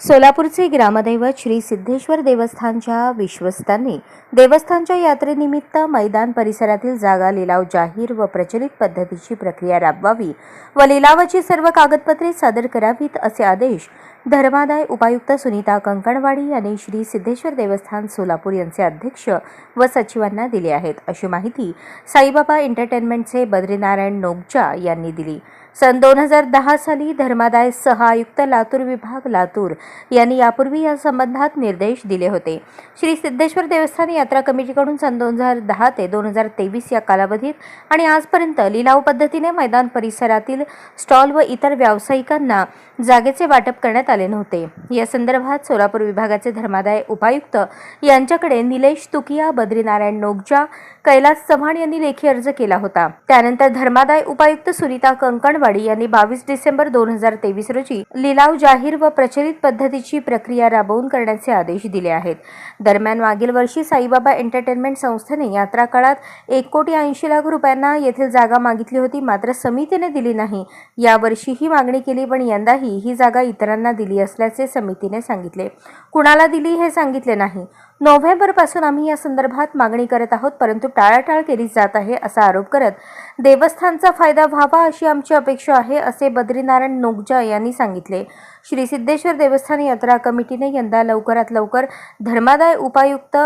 सोलापूरचे ग्रामदैवत श्री सिद्धेश्वर देवस्थानच्या विश्वस्तांनी देवस्थानच्या यात्रेनिमित्त मैदान परिसरातील जागा लिलाव जाहीर व प्रचलित पद्धतीची प्रक्रिया राबवावी व लिलावाची सर्व कागदपत्रे सादर करावीत असे आदेश धर्मादाय उपायुक्त सुनीता कंकणवाडी यांनी श्री सिद्धेश्वर देवस्थान सोलापूर यांचे अध्यक्ष व सचिवांना दिले आहेत. अशी माहिती साईबाबा एंटरटेनमेंटचे बद्रीनारायण नोगजा यांनी दिली. सन दोन हजार दहा साली धर्मादाय सह आयुक्त लातूर विभाग लातूर यांनी यापूर्वी या संबंधात निर्देश दिले होते. श्री सिद्धेश्वर देवस्थान यात्रा कमिटीकडून सन दोन हजार दहा ते दोन हजार तेवीस या कालावधीत आणि आजपर्यंत लिलाव पद्धतीने मैदान परिसरातील स्टॉल व इतर व्यावसायिकांना जागेचे वाटप करण्यात आले नव्हते. या संदर्भात सोलापूर विभागाचे धर्मादाय उपायुक्त यांच्याकडे निलेश तुकिया बद्रीनारायण नोगजा कैलास चव्हाण यांनी लेखी अर्ज केला होता. त्यानंतर धर्मादाय उपायुक्त सुनीता कंकणवाडी यांनी बावीस डिसेंबर दोन हजार तेवीस रोजी लिलाव जाहीर व प्रचलित पद्धतीची प्रक्रिया राबवून करण्याचे आदेश दिले आहेत. दरम्यान मागील वर्षी साईबाबा एंटरटेनमेंट संस्थेने यात्रा काळात एक कोटी ऐंशी लाख रुपयांना येथील जागा मागितली होती मात्र समितीने दिली नाही. यावर्षी ही मागणी केली पण यंदाही ही जागा इतरांना दिली असल्याचे समितीने सांगितले. कुणाला दिली हे सांगितले नाही. नोव्हेंबरपासून आम्ही या संदर्भात मागणी करत आहोत परंतु टाळाटाळ केली जात आहे असा आरोप करत देवस्थानचा फायदा व्हावा अशी आमची अपेक्षा आहे असे बद्रीनारायण नोगजा यांनी सांगितले. श्री सिद्धेश्वर देवस्थान यात्रा कमिटीने यंदा लवकरात लवकर धर्मादाय उपायुक्त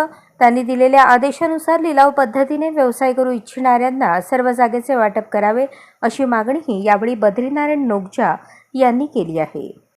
त्यांनी दिलेल्या आदेशानुसार लिलाव पद्धतीने व्यवसाय करू इच्छिणाऱ्यांना सर्व जागेचे वाटप करावे अशी मागणीही यावेळी बद्रीनारायण नोगजा यांनी केली आहे.